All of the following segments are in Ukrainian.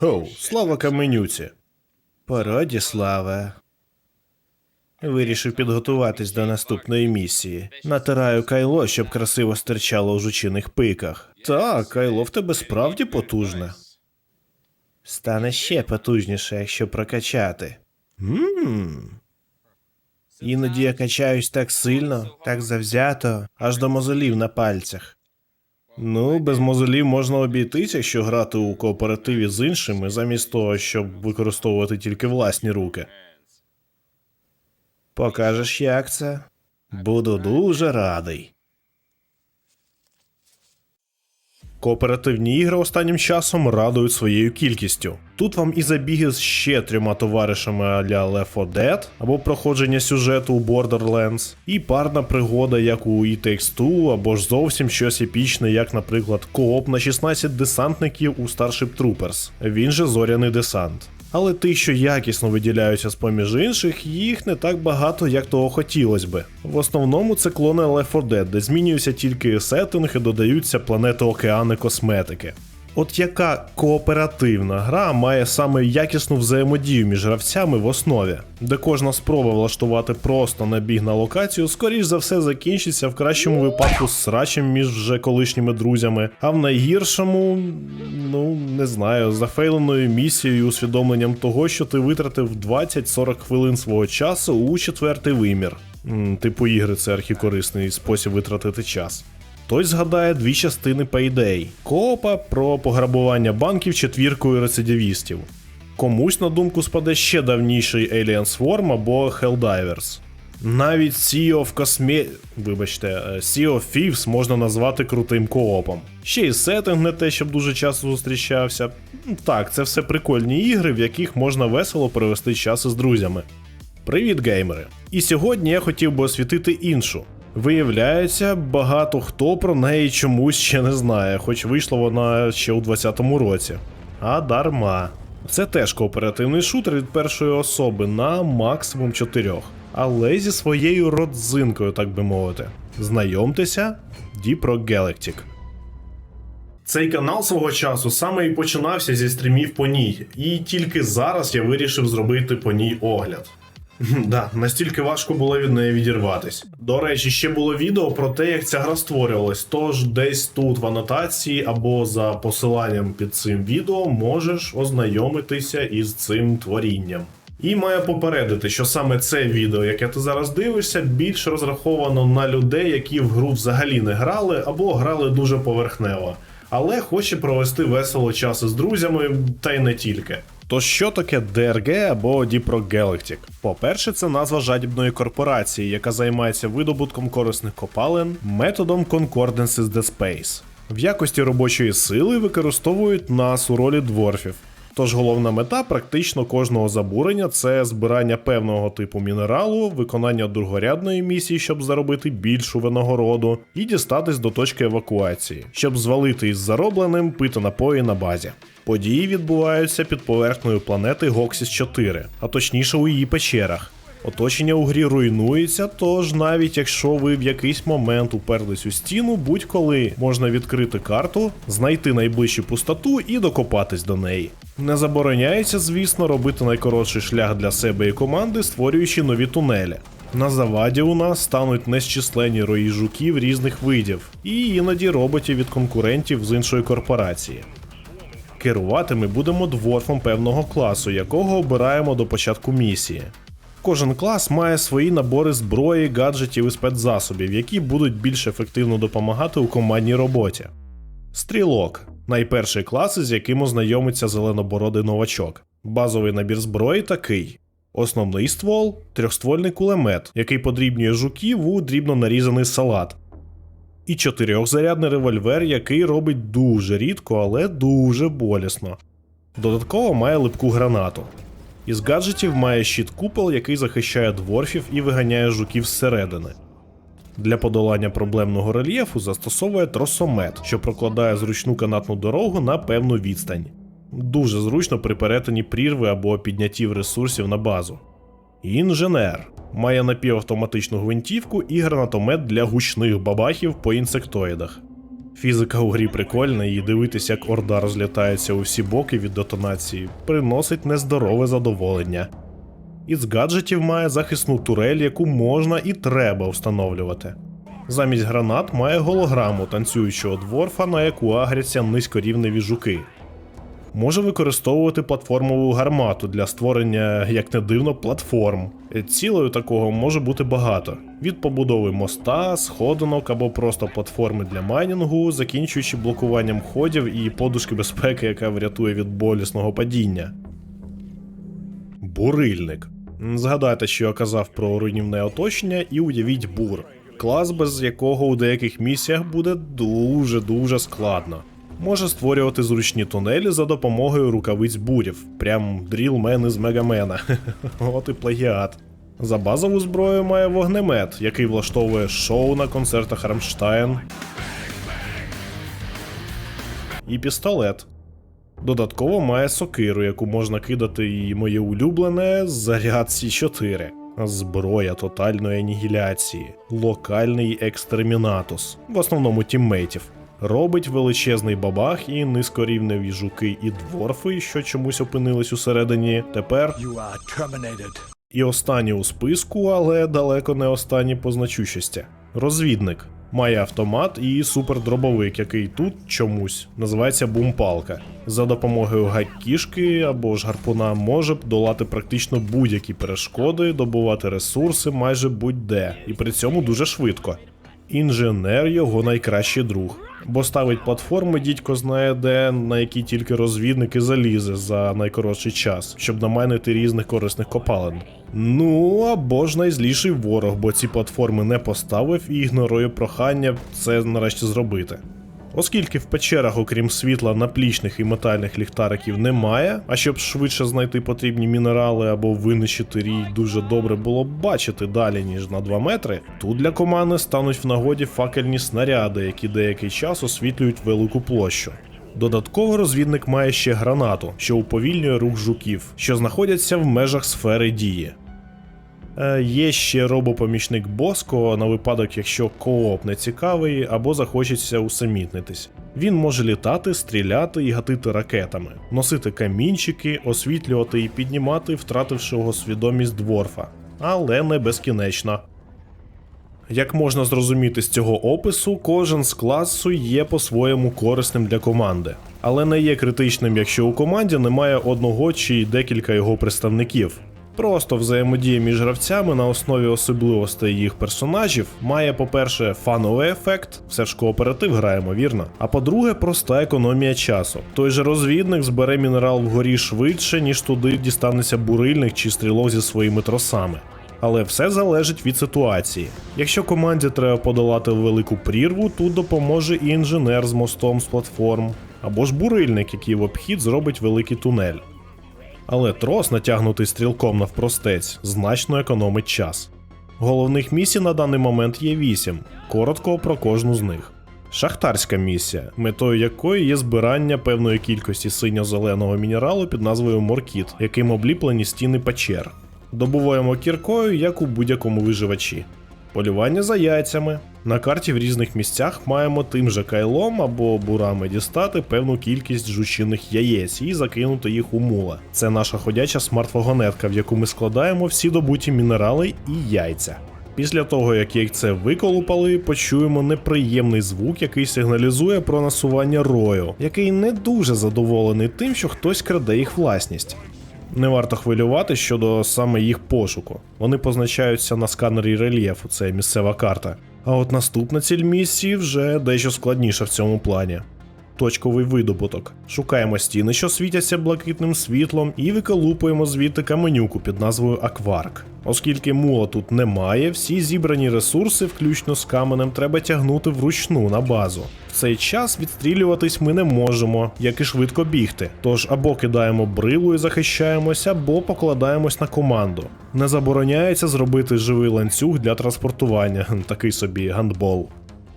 Оу, слава каменюці. Породі слава. Вирішив підготуватись до наступної місії. Натираю кайло, щоб красиво стирчало у жучиних пиках. Так, кайло в тебе справді потужне. Стане ще потужніше, якщо прокачати. Ммм. Іноді я качаюсь так сильно, так завзято, аж до мозолів на пальцях. Ну, без мозолів можна обійтися, якщо грати у кооперативі з іншими, замість того, щоб використовувати тільки власні руки. Покажеш, як це? Буду дуже радий. Кооперативні ігри останнім часом радують своєю кількістю. Тут вам і забіги з ще трьома товаришами а-ля Left 4 Dead, або проходження сюжету у Borderlands, і парна пригода, як у E Takes Two, або ж зовсім щось епічне, як, наприклад, кооп на 16 десантників у Starship Troopers, він же зоряний десант. Але ті, що якісно виділяються з поміж інших, їх не так багато, як того хотілося би. В основному це клони Left 4 Dead, де змінюються тільки сеттинг і додаються планети океани косметики. От яка кооперативна гра має саме якісну взаємодію між гравцями в основі, де кожна спроба влаштувати просто набіг на локацію, скоріш за все закінчиться в кращому випадку з срачем між вже колишніми друзями, а в найгіршому, ну не знаю, зафейленою місією усвідомленням того, що ти витратив 20-40 хвилин свого часу у четвертий вимір. Типу ігри це архікорисний спосіб витратити час. Хтось згадає дві частини Payday. Коопа про пограбування банків четвіркою рецидивістів. Комусь на думку спаде ще давніший Alien Swarm або Helldivers. Навіть Sea of Cosme... Вибачте, е, Sea of Thieves можна назвати крутим коопом. Ще й сеттинг не те, щоб дуже часто зустрічався. Так, це все прикольні ігри, в яких можна весело провести час із друзями. Привіт, геймери! І сьогодні я хотів би освітити іншу. Виявляється, багато хто про неї чомусь ще не знає, хоч вийшла вона ще у 2020 році. А дарма. Це теж кооперативний шутер від першої особи на максимум 4, але зі своєю родзинкою, так би мовити. Знайомтеся, Deep Galactic. Цей канал свого часу саме і починався зі стрімів по ній, і тільки зараз я вирішив зробити по ній огляд. Да, настільки важко було від неї відірватись. До речі, ще було відео про те, як ця гра створювалась. Тож десь тут в анотації або за посиланням під цим відео можеш ознайомитися із цим творінням. І маю попередити, що саме це відео, яке ти зараз дивишся, більш розраховано на людей, які в гру взагалі не грали або грали дуже поверхнево, але хоче провести весело час із друзями, та й не тільки. То що таке DRG або Rock Galactic? По-перше, це назва жадібної корпорації, яка займається видобутком корисних копалин методом Concordance the Space. В якості робочої сили використовують нас у ролі дворфів. Тож головна мета практично кожного забурення це збирання певного типу мінералу, виконання другорядної місії, щоб заробити більшу винагороду, і дістатись до точки евакуації, щоб звалити із заробленим пити напої на базі. Події відбуваються під поверхнею планети Гоксіс 4, а точніше у її печерах. Оточення у грі руйнується, тож навіть якщо ви в якийсь момент уперлись у стіну, будь-коли можна відкрити карту, знайти найближчу пустоту і докопатись до неї. Не забороняється, звісно, робити найкоротший шлях для себе і команди, створюючи нові тунелі. На заваді у нас стануть незчисленні рої жуків різних видів, і іноді роботів від конкурентів з іншої корпорації. Керувати ми будемо дворфом певного класу, якого обираємо до початку місії. Кожен клас має свої набори зброї, гаджетів і спецзасобів, які будуть більш ефективно допомагати у командній роботі. Стрілок найперший клас, з яким ознайомиться зеленобородий новачок. Базовий набір зброї такий: основний ствол трьохствольний кулемет, який подрібнює жуків у дрібно нарізаний салат. І чотирьохзарядний револьвер, який робить дуже рідко, але дуже болісно. Додатково має липку гранату. Із гаджетів має щит купол, який захищає дворфів і виганяє жуків зсередини. Для подолання проблемного рельєфу застосовує тросомет, що прокладає зручну канатну дорогу на певну відстань. Дуже зручно при перетині прірви або підняттів ресурсів на базу. Інженер має напівавтоматичну гвинтівку і гранатомет для гучних бабахів по інсектоїдах. Фізика у грі прикольна, і дивитися, як орда розлітається у всі боки від детонації, приносить нездорове задоволення. Із гаджетів має захисну турель, яку можна і треба встановлювати. Замість гранат має голограму танцюючого дворфа, на яку агряться низькорівневі жуки. Може використовувати платформову гармату для створення, як не дивно, платформ. Цілею такого може бути багато: від побудови моста, сходинок або просто платформи для майнінгу, закінчуючи блокуванням ходів і подушки безпеки, яка врятує від болісного падіння. Бурильник. Згадайте, що я казав про руйнівне оточення, і уявіть бур. Клас, без якого у деяких місіях буде дуже-дуже складно. Може створювати зручні тунелі за допомогою рукавиць бурів. Прям дрілмен із Мегамена. От і плагіат. За базову зброю має вогнемет, який влаштовує шоу на концертах Рамштайн. І пістолет. Додатково має сокиру, яку можна кидати і моє улюблене заряд С4. Зброя тотальної анігіляції, локальний екстермінатус, в основному тіммейтів. Робить величезний бабах і низькорівневі жуки і дворфи, що чомусь опинились усередині. Тепер You are terminated. і останній у списку, але далеко не останній по значущості. Розвідник. Має автомат і супердробовик, який тут чомусь називається бумпалка. За допомогою гак-кішки або ж гарпуна може долати практично будь-які перешкоди, добувати ресурси майже будь-де, і при цьому дуже швидко. Інженер його найкращий друг. Бо ставить платформи, дідько знає де, на які тільки розвідники залізе за найкоротший час, щоб намайнити різних корисних копалин. Ну або ж найзліший ворог, бо ці платформи не поставив і ігнорує прохання це нарешті зробити. Оскільки в печерах, окрім світла, наплічних і метальних ліхтариків немає, а щоб швидше знайти потрібні мінерали або винищити рій, дуже добре було б бачити далі, ніж на 2 метри, тут для команди стануть в нагоді факельні снаряди, які деякий час освітлюють велику площу. Додатково розвідник має ще гранату, що уповільнює рух жуків, що знаходяться в межах сфери дії. Е, Є ще робопомічник Боско на випадок, якщо кооп не цікавий або захочеться усамітнитись. Він може літати, стріляти і гатити ракетами, носити камінчики, освітлювати і піднімати втратившого свідомість дворфа, але не безкінечно. Як можна зрозуміти з цього опису, кожен з класу є по-своєму корисним для команди, але не є критичним, якщо у команді немає одного чи декілька його представників. Просто взаємодія між гравцями на основі особливостей їх персонажів має, по-перше, фановий ефект, все ж кооператив граємо, вірно. А по-друге, проста економія часу. Той же розвідник збере мінерал вгорі швидше, ніж туди дістанеться бурильник чи стрілок зі своїми тросами. Але все залежить від ситуації. Якщо команді треба подолати велику прірву, тут допоможе і інженер з мостом з платформ, або ж бурильник, який в обхід зробить великий тунель. Але трос, натягнутий стрілком навпростець, значно економить час. Головних місій на даний момент є 8, коротко про кожну з них. Шахтарська місія, метою якої є збирання певної кількості синьо-зеленого мінералу під назвою Моркіт, яким обліплені стіни печер. Добуваємо кіркою, як у будь-якому виживачі. Полювання за яйцями. На карті в різних місцях маємо тим же кайлом або бурами дістати певну кількість жучиних яєць і закинути їх у мула. Це наша ходяча смарт-вагонетка, в яку ми складаємо всі добуті мінерали і яйця. Після того, як яйце виколупали, почуємо неприємний звук, який сигналізує про насування рою, який не дуже задоволений тим, що хтось краде їх власність. Не варто хвилювати щодо саме їх пошуку. Вони позначаються на сканері рельєфу, це місцева карта. А от наступна ціль місії вже дещо складніша в цьому плані. Точковий видобуток. Шукаємо стіни, що світяться блакитним світлом, і виколупуємо звідти каменюку під назвою Акварк. Оскільки мула тут немає, всі зібрані ресурси, включно з каменем, треба тягнути вручну на базу. В цей час відстрілюватись ми не можемо, як і швидко бігти. Тож або кидаємо брилу і захищаємося, або покладаємось на команду. Не забороняється зробити живий ланцюг для транспортування, такий собі гандбол.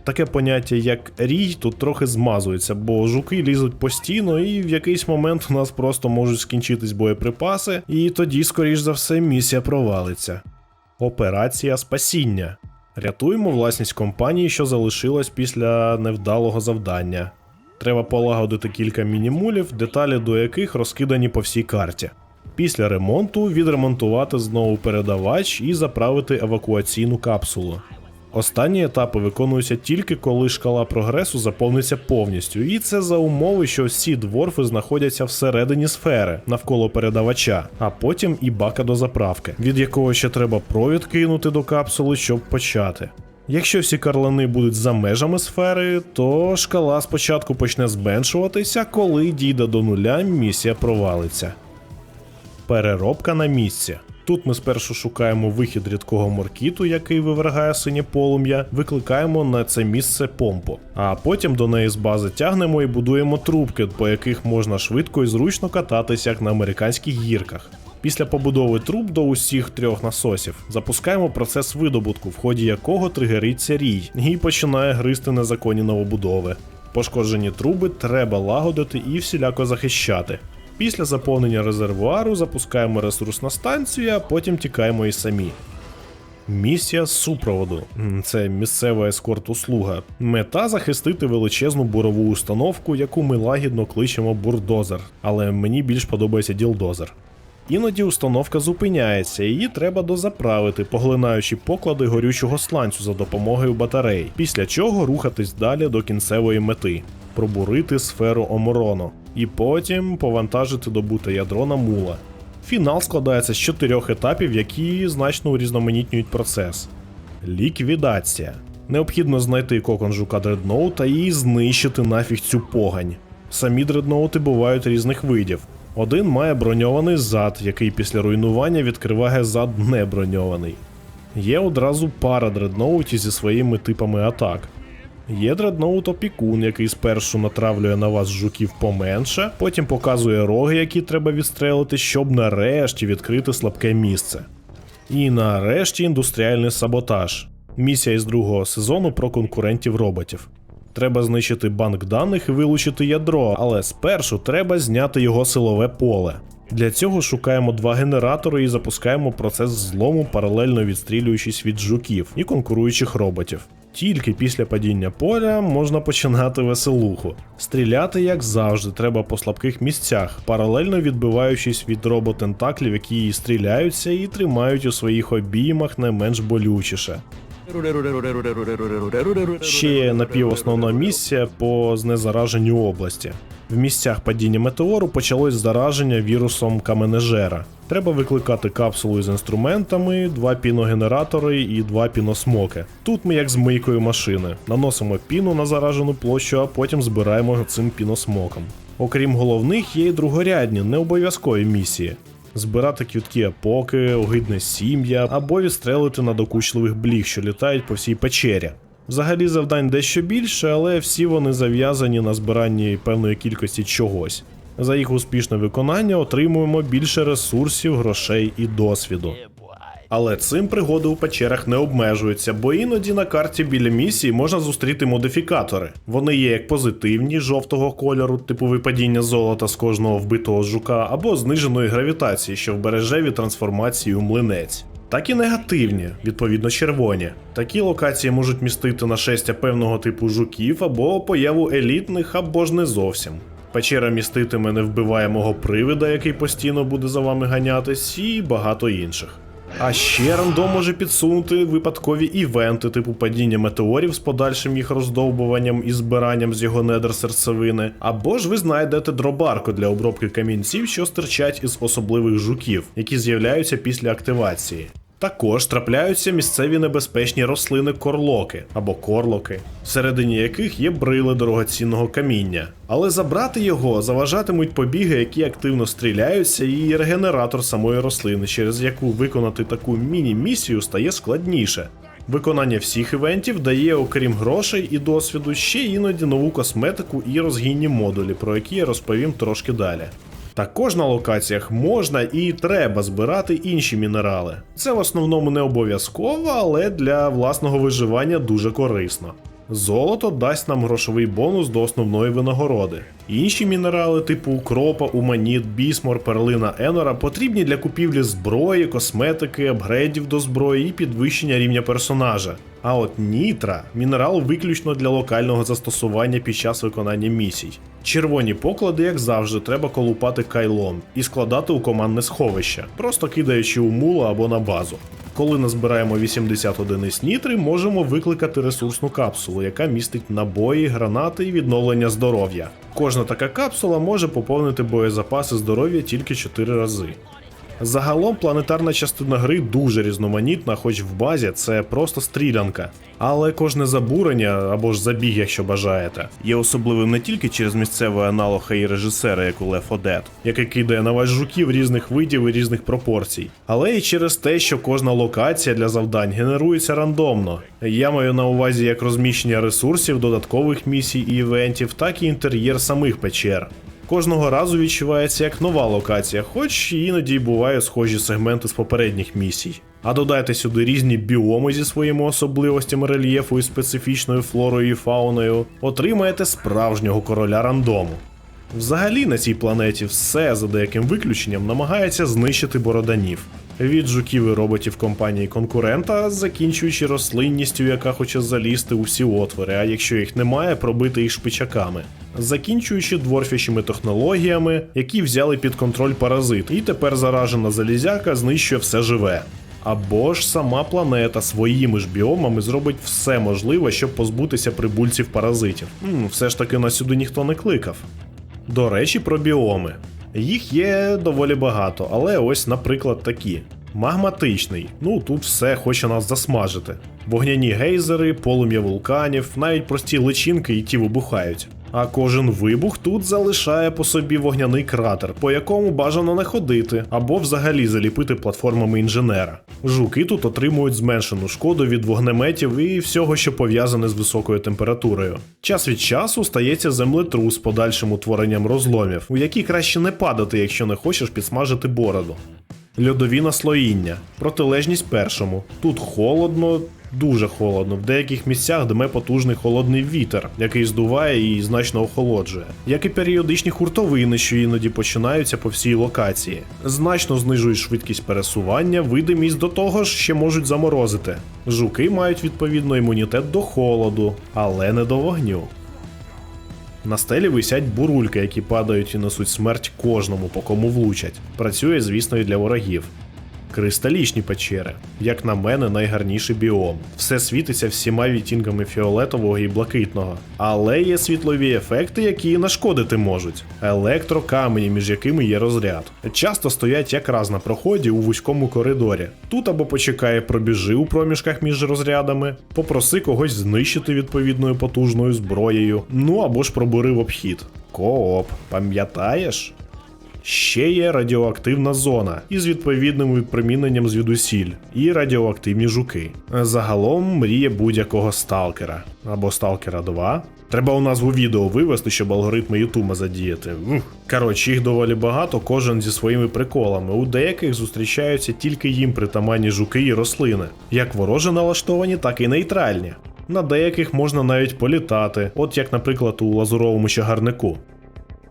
Таке поняття, як рій, тут трохи змазується, бо жуки лізуть постійно, і в якийсь момент у нас просто можуть скінчитись боєприпаси, і тоді, скоріш за все, місія провалиться. Операція спасіння. Рятуємо власність компанії, що залишилась після невдалого завдання. Треба полагодити кілька мінімулів, деталі до яких розкидані по всій карті. Після ремонту відремонтувати знову передавач і заправити евакуаційну капсулу. Останні етапи виконуються тільки коли шкала прогресу заповниться повністю, і це за умови, що всі дворфи знаходяться всередині сфери навколо передавача, а потім і бака до заправки, від якого ще треба провід кинути до капсули, щоб почати. Якщо всі карлани будуть за межами сфери, то шкала спочатку почне зменшуватися, коли дійде до нуля, місія провалиться. Переробка на місці. Тут ми спершу шукаємо вихід рідкого моркіту, який вивергає синє полум'я, викликаємо на це місце помпу, а потім до неї з бази тягнемо і будуємо трубки, по яких можна швидко і зручно кататися, як на американських гірках. Після побудови труб до усіх трьох насосів запускаємо процес видобутку, в ході якого тригериться рій, і починає гризти незаконні новобудови. Пошкоджені труби треба лагодити і всіляко захищати. Після заповнення резервуару запускаємо ресурс на станцію, а потім тікаємо і самі. Місія супроводу це місцева ескорт-услуга. Мета захистити величезну бурову установку, яку ми лагідно кличемо бурдозер, але мені більш подобається ділдозер. Іноді установка зупиняється, її треба дозаправити, поглинаючи поклади горючого сланцю за допомогою батарей, після чого рухатись далі до кінцевої мети пробурити сферу Оморону, і потім повантажити добуте ядро на мула. Фінал складається з чотирьох етапів, які значно урізноманітнюють процес. Ліквідація. Необхідно знайти кокон жука дредноута і знищити нафіг цю погань. Самі дредноути бувають різних видів. Один має броньований зад, який після руйнування відкриває зад неброньований. Є одразу пара дредноутів зі своїми типами атак. Є дредноут опікун, який спершу натравлює на вас жуків поменше, потім показує роги, які треба відстрелити, щоб нарешті відкрити слабке місце. І нарешті індустріальний саботаж. Місія із другого сезону про конкурентів роботів. Треба знищити банк даних і вилучити ядро, але спершу треба зняти його силове поле. Для цього шукаємо два генератори і запускаємо процес злому, паралельно відстрілюючись від жуків і конкуруючих роботів. Тільки після падіння поля можна починати веселуху. Стріляти, як завжди, треба по слабких місцях, паралельно відбиваючись від роботентаклів, які її стріляються і тримають у своїх обіймах не менш болючіше. Ще напівосновна місія по знезараженню області. В місцях падіння метеору почалось зараження вірусом каменежера. Треба викликати капсулу з інструментами, два піногенератори і два піносмоки. Тут ми як з мийкою машини. Наносимо піну на заражену площу, а потім збираємо цим піносмоком. Окрім головних, є й другорядні, не обов'язкові місії. Збирати квітки апоки, огидне сім'я або відстрелити надокучливих бліг, що літають по всій печері. Взагалі завдань дещо більше, але всі вони зав'язані на збиранні певної кількості чогось. За їх успішне виконання отримуємо більше ресурсів, грошей і досвіду. Але цим пригоди у печерах не обмежуються, бо іноді на карті біля місії можна зустріти модифікатори. Вони є як позитивні жовтого кольору, типу випадіння золота з кожного вбитого жука, або зниженої гравітації, що вбереже від трансформації у млинець. Так і негативні, відповідно червоні. Такі локації можуть містити нашестя певного типу жуків або появу елітних, або ж не зовсім. Печера міститиме невбиваємого привида, який постійно буде за вами ганятись, і багато інших. А ще рандом може підсунути випадкові івенти, типу падіння метеорів з подальшим їх роздовбуванням і збиранням з його недр серцевини, або ж ви знайдете дробарку для обробки камінців, що стирчать із особливих жуків, які з'являються після активації. Також трапляються місцеві небезпечні рослини корлоки або корлоки, всередині яких є брили дорогоцінного каміння. Але забрати його заважатимуть побіги, які активно стріляються, і регенератор самої рослини, через яку виконати таку міні-місію стає складніше. Виконання всіх івентів дає, окрім грошей і досвіду, ще іноді нову косметику і розгінні модулі, про які я розповім трошки далі. Також на локаціях можна і треба збирати інші мінерали. Це в основному не обов'язково, але для власного виживання дуже корисно. Золото дасть нам грошовий бонус до основної винагороди. Інші мінерали, типу укропа, уманіт, бісмор, перлина енора, потрібні для купівлі зброї, косметики, апгрейдів до зброї і підвищення рівня персонажа. А от нітра мінерал виключно для локального застосування під час виконання місій. Червоні поклади, як завжди, треба колупати кайлом і складати у командне сховище, просто кидаючи у мула або на базу. Коли назбираємо 80 одиниць нітри, можемо викликати ресурсну капсулу, яка містить набої, гранати і відновлення здоров'я. Кожна така капсула може поповнити боєзапаси здоров'я тільки 4 рази. Загалом планетарна частина гри дуже різноманітна, хоч в базі це просто стрілянка. Але кожне забурення або ж забіг, якщо бажаєте, є особливим не тільки через місцевий аналог і режисера, як у Left 4 Dead, який кидає на вас жуків різних видів і різних пропорцій, але і через те, що кожна локація для завдань генерується рандомно. Я маю на увазі як розміщення ресурсів, додаткових місій і івентів, так і інтер'єр самих печер. Кожного разу відчувається як нова локація, хоч іноді бувають схожі сегменти з попередніх місій. А додайте сюди різні біоми зі своїми особливостями рельєфу і специфічною флорою і фауною, отримаєте справжнього короля рандому. Взагалі на цій планеті все за деяким виключенням намагається знищити бороданів. Від жуків і роботів компанії конкурента, закінчуючи рослинністю, яка хоче залізти у всі отвори, а якщо їх немає, пробити їх шпичаками. Закінчуючи дворфящими технологіями, які взяли під контроль паразит, і тепер заражена залізяка знищує все живе. Або ж сама планета своїми ж біомами зробить все можливе, щоб позбутися прибульців паразитів. Все ж таки нас сюди ніхто не кликав. До речі, про біоми. Їх є доволі багато, але ось, наприклад, такі. Магматичний, ну тут все хоче нас засмажити. Вогняні гейзери, полум'я вулканів, навіть прості личинки і ті вибухають. А кожен вибух тут залишає по собі вогняний кратер, по якому бажано не ходити, або взагалі заліпити платформами інженера. Жуки тут отримують зменшену шкоду від вогнеметів і всього, що пов'язане з високою температурою. Час від часу стається землетрус з подальшим утворенням розломів, у які краще не падати, якщо не хочеш підсмажити бороду. Льодові наслоїння. Протилежність першому. Тут холодно, дуже холодно. В деяких місцях дме потужний холодний вітер, який здуває і значно охолоджує. Як і періодичні хуртовини, що іноді починаються по всій локації. Значно знижують швидкість пересування, видимість до того ж ще можуть заморозити. Жуки мають відповідно імунітет до холоду, але не до вогню. На стелі висять бурульки, які падають і несуть смерть кожному, по кому влучать. Працює, звісно, і для ворогів. Кристалічні печери, як на мене, найгарніший біом. Все світиться всіма відтінками фіолетового і блакитного. Але є світлові ефекти, які нашкодити можуть. Електрокамені, між якими є розряд. Часто стоять якраз на проході у вузькому коридорі. Тут або почекає пробіжи у проміжках між розрядами, попроси когось знищити відповідною потужною зброєю, ну або ж пробури в обхід. Кооп, пам'ятаєш? Ще є радіоактивна зона із відповідним відпроміненням звідусіль, і радіоактивні жуки. Загалом мріє будь-якого сталкера або сталкера 2. Треба у назву відео вивести, щоб алгоритми Ютуба задіяти. Коротше, їх доволі багато, кожен зі своїми приколами. У деяких зустрічаються тільки їм притаманні жуки і рослини, як вороже налаштовані, так і нейтральні. На деяких можна навіть політати, от як, наприклад, у лазуровому чагарнику.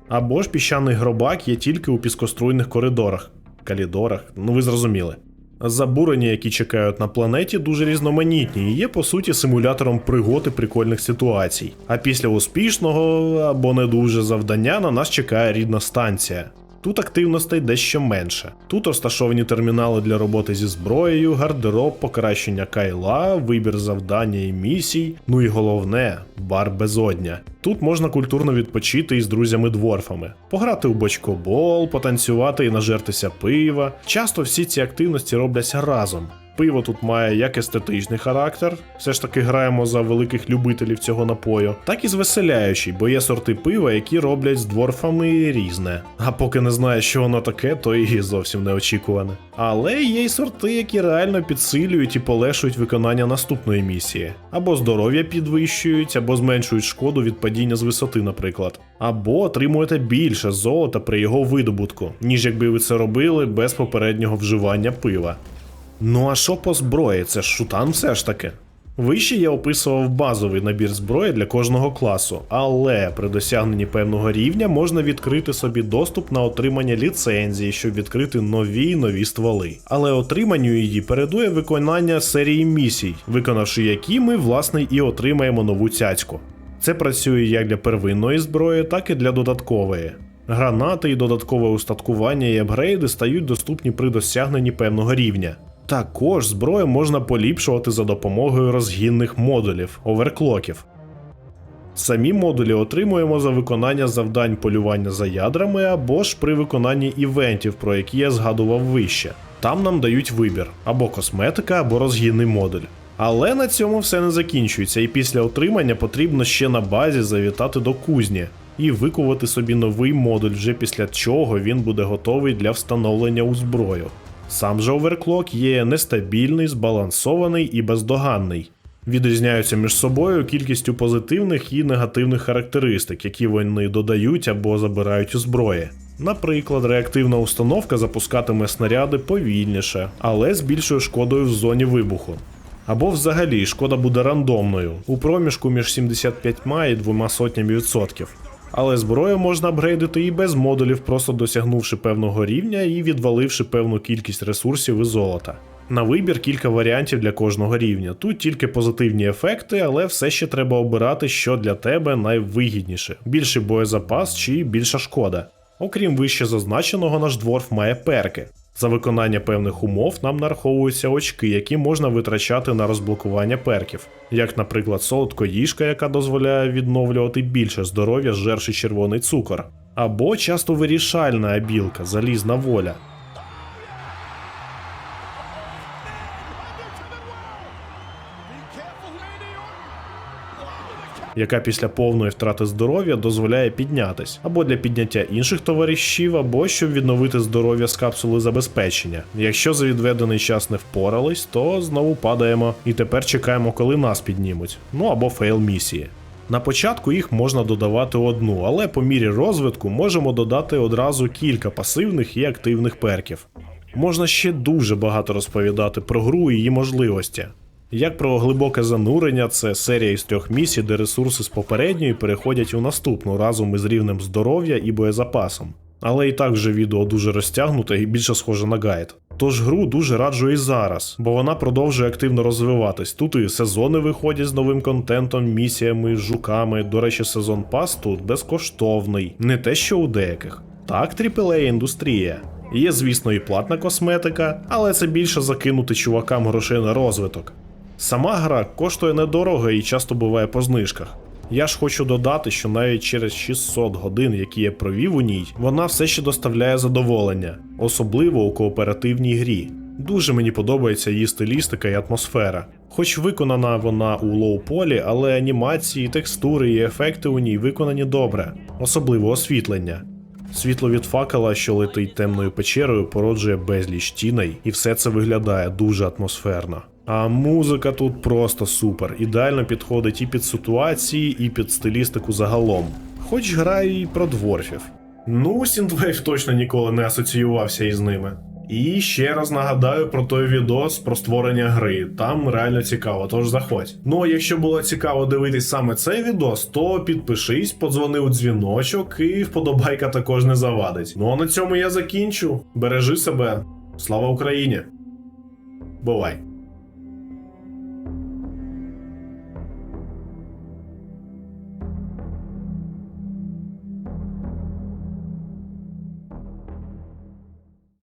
Або ж піщаний гробак є тільки у піскоструйних коридорах, калідорах, ну ви зрозуміли. Забурення, які чекають на планеті, дуже різноманітні і є по суті симулятором пригод і прикольних ситуацій. А після успішного або не дуже завдання на нас чекає рідна станція. Тут активностей дещо менше. Тут розташовані термінали для роботи зі зброєю, гардероб, покращення кайла, вибір завдання і місій. Ну і головне бар безодня. Тут можна культурно відпочити із друзями-дворфами, пограти у бочкобол, потанцювати і нажертися пива. Часто всі ці активності робляться разом. Пиво тут має як естетичний характер, все ж таки граємо за великих любителів цього напою, так і звеселяючий, бо є сорти пива, які роблять з дворфами різне. А поки не знаєш, що воно таке, то і зовсім неочікуване. Але є й сорти, які реально підсилюють і полегшують виконання наступної місії, або здоров'я підвищують, або зменшують шкоду від падіння з висоти, наприклад, або отримуєте більше золота при його видобутку, ніж якби ви це робили без попереднього вживання пива. Ну а що по зброї? Це ж шутан все ж таки. Вище я описував базовий набір зброї для кожного класу, але при досягненні певного рівня можна відкрити собі доступ на отримання ліцензії, щоб відкрити нові й нові стволи. Але отриманню її передує виконання серії місій, виконавши які ми власне і отримаємо нову цяцьку. Це працює як для первинної зброї, так і для додаткової. Гранати і додаткове устаткування і апгрейди стають доступні при досягненні певного рівня. Також зброю можна поліпшувати за допомогою розгінних модулів оверклоків. Самі модулі отримуємо за виконання завдань полювання за ядрами або ж при виконанні івентів, про які я згадував вище. Там нам дають вибір або косметика, або розгінний модуль. Але на цьому все не закінчується, і після отримання потрібно ще на базі завітати до кузні і викувати собі новий модуль, вже після чого він буде готовий для встановлення у зброю. Сам же оверклок є нестабільний, збалансований і бездоганний. Відрізняються між собою кількістю позитивних і негативних характеристик, які вони додають або забирають у зброї. Наприклад, реактивна установка запускатиме снаряди повільніше, але з більшою шкодою в зоні вибуху. Або взагалі шкода буде рандомною у проміжку між 75 і 2 сотнями відсотків. Але зброю можна апгрейдити і без модулів, просто досягнувши певного рівня і відваливши певну кількість ресурсів і золота. На вибір кілька варіантів для кожного рівня. Тут тільки позитивні ефекти, але все ще треба обирати, що для тебе найвигідніше: більший боєзапас чи більша шкода. Окрім вище зазначеного, наш дворф має перки. За виконання певних умов нам нараховуються очки, які можна витрачати на розблокування перків, як, наприклад, солодкоїжка, яка дозволяє відновлювати більше здоров'я, зжерши червоний цукор, або часто вирішальна абілка, залізна воля. Яка після повної втрати здоров'я дозволяє піднятись, або для підняття інших товаришів, або щоб відновити здоров'я з капсули забезпечення. Якщо за відведений час не впорались, то знову падаємо і тепер чекаємо, коли нас піднімуть. Ну або фейл місії. На початку їх можна додавати одну, але по мірі розвитку можемо додати одразу кілька пасивних і активних перків. Можна ще дуже багато розповідати про гру і її можливості. Як про глибоке занурення, це серія із трьох місій, де ресурси з попередньої переходять у наступну разом із рівнем здоров'я і боєзапасом. Але і так вже відео дуже розтягнуте і більше схоже на гайд. Тож гру дуже раджу і зараз, бо вона продовжує активно розвиватись. Тут і сезони виходять з новим контентом, місіями, жуками. До речі, сезон пас тут безкоштовний, не те, що у деяких. Так, AAA індустрія. Є, звісно, і платна косметика, але це більше закинути чувакам грошей на розвиток. Сама гра коштує недорого і часто буває по знижках. Я ж хочу додати, що навіть через 600 годин, які я провів у ній, вона все ще доставляє задоволення, особливо у кооперативній грі. Дуже мені подобається її стилістика і атмосфера. Хоч виконана вона у лоу-полі, але анімації, текстури і ефекти у ній виконані добре, особливо освітлення. Світло від факела, що летить темною печерою, породжує безліч тіней, і все це виглядає дуже атмосферно. А музика тут просто супер. Ідеально підходить і під ситуації, і під стилістику загалом. Хоч граю і про дворфів. Ну, Сінтвейв точно ніколи не асоціювався із ними. І ще раз нагадаю про той відос про створення гри. Там реально цікаво, тож заходь. Ну а якщо було цікаво дивитись саме цей відос, то підпишись, подзвони у дзвіночок і вподобайка також не завадить. Ну а на цьому я закінчу. Бережи себе. Слава Україні! Бувай!